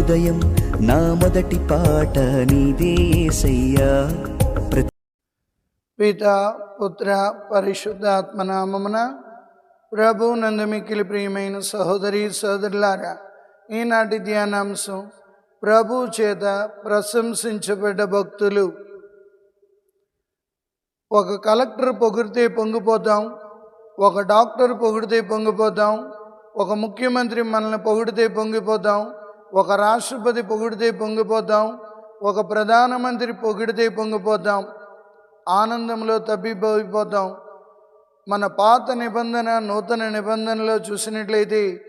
హృదయం నా మొదటి పాట నీదే పిత పుత్ర పరిశుద్ధాత్మ నామమున ప్రభు నందుమిక్కిలి ప్రియమైన సహోదరి సోదరులారా ఈనాటి ధ్యానాంశం ప్రభు చేత ప్రశంసించబడ్డ భక్తులు. ఒక కలెక్టర్ పొగిడితే పొంగిపోతాం ఒక డాక్టర్ పొగిడితే పొంగిపోతాం ఒక ముఖ్యమంత్రి మనల్ని పొగిడితే పొంగిపోతాం ఒక రాష్ట్రపతి పొగిడితే పొంగిపోతాం ఒక ప్రధానమంత్రి పొగిడితే పొంగిపోతాం ఆనందంలో తప్పిపోయిపోతాం. మన పాత నిబంధన నూతన నిబంధనలో చూసినట్లయితే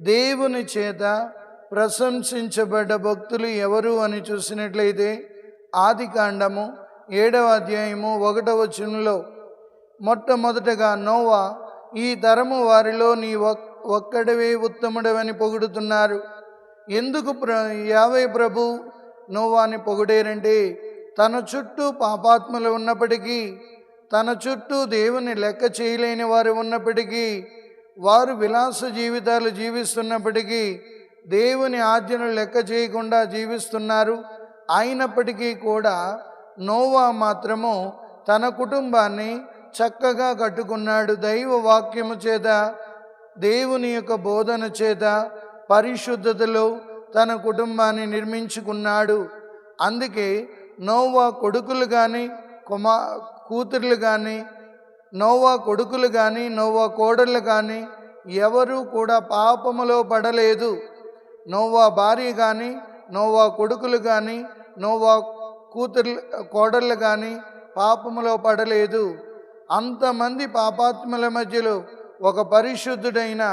దేవుని చేత ప్రశంసించబడ్డ భక్తులు ఎవరు అని చూసినట్లయితే ఆది కాండము ఏడవ అధ్యాయము ఒకటవ వచనంలో మొట్టమొదటగా నోవా ఈ తరము వారిలో నీ ఒక్- ఉత్తముడవని పొగుడుతున్నారు. ఎందుకు ప్ర యావై ప్రభు నోవాని పొగిడేరంటే తన చుట్టూ పాపాత్ములు ఉన్నప్పటికీ తన చుట్టూ దేవుని లెక్క చేయలేని వారు ఉన్నప్పటికీ వారు విలాస జీవితాలు జీవిస్తున్నప్పటికీ దేవుని ఆజ్ఞను లెక్క చేయకుండా జీవిస్తున్నారు. అయినప్పటికీ కూడా నోవా మాత్రము తన కుటుంబాన్ని చక్కగా కట్టుకున్నాడు. దైవ వాక్యము చేత దేవుని యొక్క బోధన చేత పరిశుద్ధతలో తన కుటుంబాన్ని నిర్మించుకున్నాడు. అందుకే నోవా కొడుకులు కానీ కుమా కూతుర్లు కానీ నోవా కొడుకులు కానీ నోవా కోడళ్ళు కానీ ఎవరూ కూడా పాపములో పడలేదు. నోవా భార్య కానీ నోవా కొడుకులు కానీ నోవా కూతుర్లు కోడళ్ళు కానీ పాపములో పడలేదు. అంతమంది పాపాత్ముల మధ్యలో ఒక పరిశుద్ధుడైన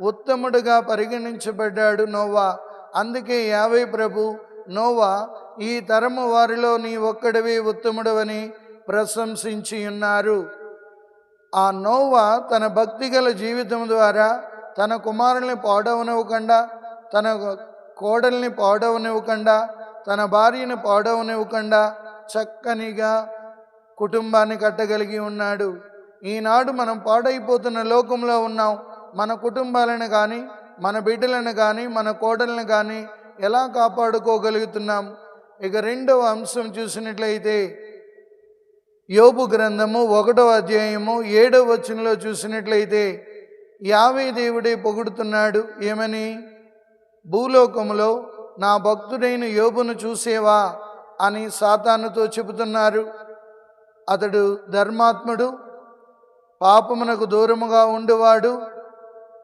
ఉత్తముడుగా పరిగణించబడ్డాడు నోవా. అందుకే యావై ప్రభు నోవా ఈ తరము వారిలో నీ ఒక్కడివే ఉత్తముడవని ప్రశంసించి ఉన్నారు ఆ నోవా తన భక్తిగల జీవితం ద్వారా తన కుమారుల్ని పాడవనివ్వకుండా తన కోడల్ని పాడవనివ్వకుండా తన భార్యను పాడవనివ్వకుండా చక్కనిగా కుటుంబాన్ని కట్టగలిగి ఉన్నాడు. ఈనాడు మనం పాడైపోతున్న లోకంలో ఉన్నాం. మన కుటుంబాలను కానీ మన బిడ్డలను కానీ మన కోడలను కానీ ఎలా కాపాడుకోగలుగుతున్నాం? ఇక రెండవ అంశం చూసినట్లయితే యోబు గ్రంథము ఒకటవ అధ్యాయము ఏడవ వచనంలో చూసినట్లయితే యావే దేవుడే పొగుడుతున్నాడు ఏమని? భూలోకములో నా భక్తుడైన యోబును చూసేవా? అని సాతానుతో చెబుతున్నారు. అతడు ధర్మాత్ముడు పాపమునకు దూరముగా ఉండేవాడు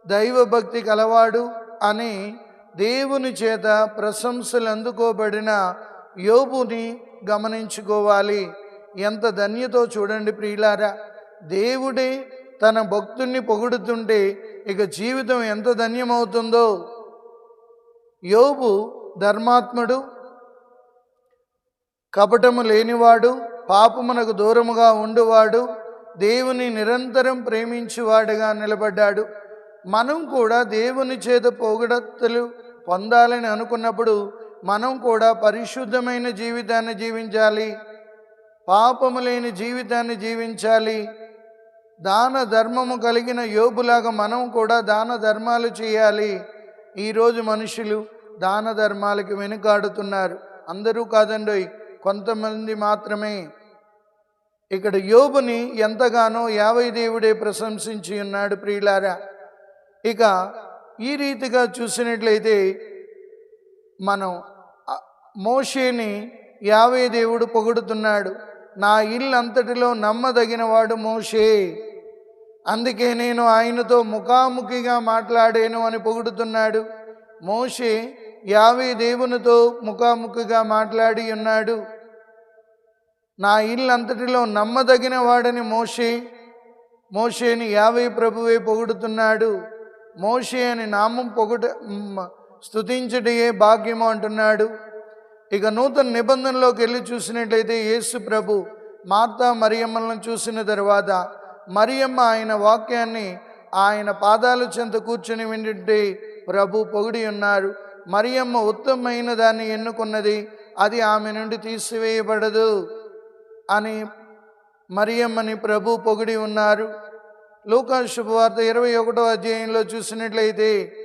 దైవభక్తి కలవాడు అని దేవుని చేత ప్రశంసలు అందుకోబడిన యోబుని గమనించుకోవాలి. ఎంత ధన్యతో చూడండి ప్రియులారా. దేవుడే తన భక్తుణ్ణి పొగుడుతుంటే ఇక జీవితం ఎంత ధన్యమవుతుందో. యోబు ధర్మాత్ముడు కపటము లేనివాడు పాపమునకు దూరముగా ఉండువాడు దేవుని నిరంతరం ప్రేమించువాడుగా నిలబడ్డాడు. మనం కూడా దేవుని చేత పొగడతలు పొందాలని అనుకున్నప్పుడు మనం కూడా పరిశుద్ధమైన జీవితాన్ని జీవించాలి. పాపము లేని జీవితాన్ని జీవించాలి. దాన ధర్మము కలిగిన యోబులాగా మనం కూడా దాన ధర్మాలు చేయాలి. ఈరోజు మనుషులు దాన ధర్మాలకి వెనుకాడుతున్నారు. అందరూ కాదండోయ్ కొంతమంది మాత్రమే. ఇక్కడ యోబుని ఎంతగానో యావై దేవుడే ప్రశంసించి ఉన్నాడు ప్రియులారా. ఇక ఈ రీతిగా చూసినట్లయితే మనం మోషేని యావే దేవుడు పొగుడుతున్నాడు. నా ఇల్లు అంతటిలో నమ్మదగిన వాడు మోషే. అందుకే నేను ఆయనతో ముఖాముఖిగా మాట్లాడాను అని పొగుడుతున్నాడు. మోషే యావే దేవునితో ముఖాముఖిగా మాట్లాడి ఉన్నాడు. నా ఇల్లు అంతటిలో నమ్మదగిన వాడని మోషే మోషేని యావే ప్రభువే పొగుడుతున్నాడు. మోషే అని నామం పొగుట స్థుతించటయే భాగ్యము అంటున్నాడు. ఇక నూతన నిబంధనలోకి వెళ్ళి చూసినట్లయితే యేసు ప్రభు మార్తా మరియమ్మలను చూసిన తర్వాత మరియమ్మ ఆయన వాక్యాన్ని ఆయన పాదాలు చెంత కూర్చొని వింటే ప్రభు పొగిడి ఉన్నారు. మరియమ్మ ఉత్తమమైన దాన్ని ఎన్నుకున్నది అది ఆమె నుండి తీసివేయబడదు అని మరియమ్మని ప్రభు పొగిడి ఉన్నారు. లూకా శుభవార్త ఇరవై ఒకటో అధ్యాయంలో చూసినట్లయితే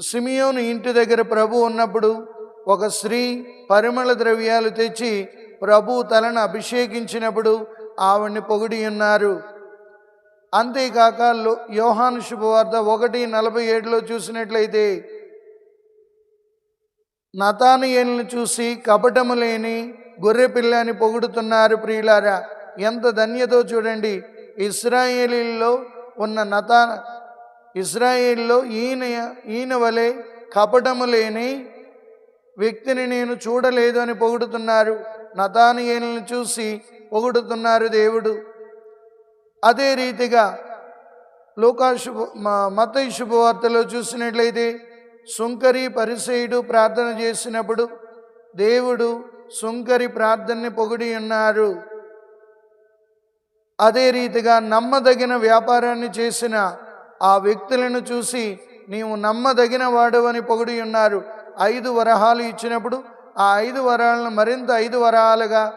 సిమియోను ఇంటి దగ్గర ప్రభు ఉన్నప్పుడు ఒక స్త్రీ పరిమళ ద్రవ్యాలు తెచ్చి ప్రభు తలను అభిషేకించినప్పుడు ఆవిడ్ని పొగిడి ఉన్నారు. అంతేకాక లో- యోహాను శుభవార్త ఒకటి నలభై ఏడులో చూసినట్లయితే నతానియల్ని చూసి కపటము లేని గొర్రె పిల్లని పొగుడుతున్నారు ప్రియులారా ఎంత ధన్యతో చూడండి. ఇస్రాయేలీల్లో ఉన్న నతా ఇస్రాయేల్లో ఈయన ఈయన వలె కపటము లేని వ్యక్తిని నేను చూడలేదు అని పొగుడుతున్నారు. నతానియేలను చూసి పొగుడుతున్నారు దేవుడు. అదే రీతిగా లోకా శుభ మతయి శుభవార్తలో చూసినట్లయితే సుంకరి పరిసయుడు ప్రార్థన చేసినప్పుడు దేవుడు సుంకరి ప్రార్థనని పొగిడి ఉన్నారు. అదే రీతిగా నమ్మదగిన వ్యాపారాన్ని చేసిన ఆ వ్యక్తులను చూసి నీవు నమ్మదగిన వాడవని పొగిడి ఉన్నారు. ఐదు వరహాలు ఇచ్చినప్పుడు ఆ ఐదు వరాలను మరింత ఐదు వరాలుగా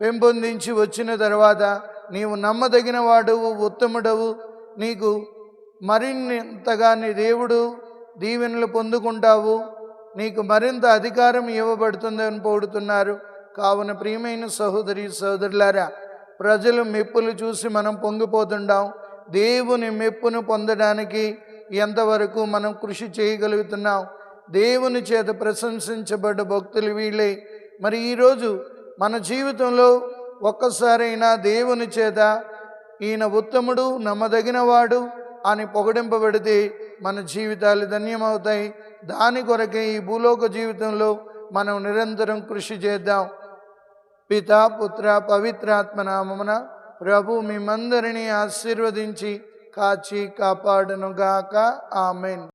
పెంపొందించి వచ్చిన తర్వాత నీవు నమ్మదగిన వాడువు ఉత్తముడవు. నీకు మరింతగా నీ దేవుడు దీవెనలు పొందుకుంటావు. నీకు మరింత అధికారం ఇవ్వబడుతుందని పొగుడుతున్నారు. కావున ప్రియమైన సహోదరి సహోదరులారా ప్రజలు మెప్పులు చూసి మనం పొంగిపోతుంటాం. దేవుని మెప్పును పొందడానికి ఎంతవరకు మనం కృషి చేయగలుగుతున్నాం. దేవుని చేత ప్రశంసించబడ్డ భక్తులు వీళ్ళే. మరి ఈరోజు మన జీవితంలో ఒక్కసారైనా దేవుని చేత ఈయన ఉత్తముడు నమ్మదగినవాడు అని పొగడింపబడితే మన జీవితాలు ధన్యమవుతాయి. దాని కొరకే ఈ భూలోక జీవితంలో మనం నిరంతరం కృషి చేద్దాం. పితా పుత్ర పవిత్రాత్మనామమున ప్రభు మిమ్మందరినీ ఆశీర్వదించి కాచి కాపాడునుగాక. ఆమెన్.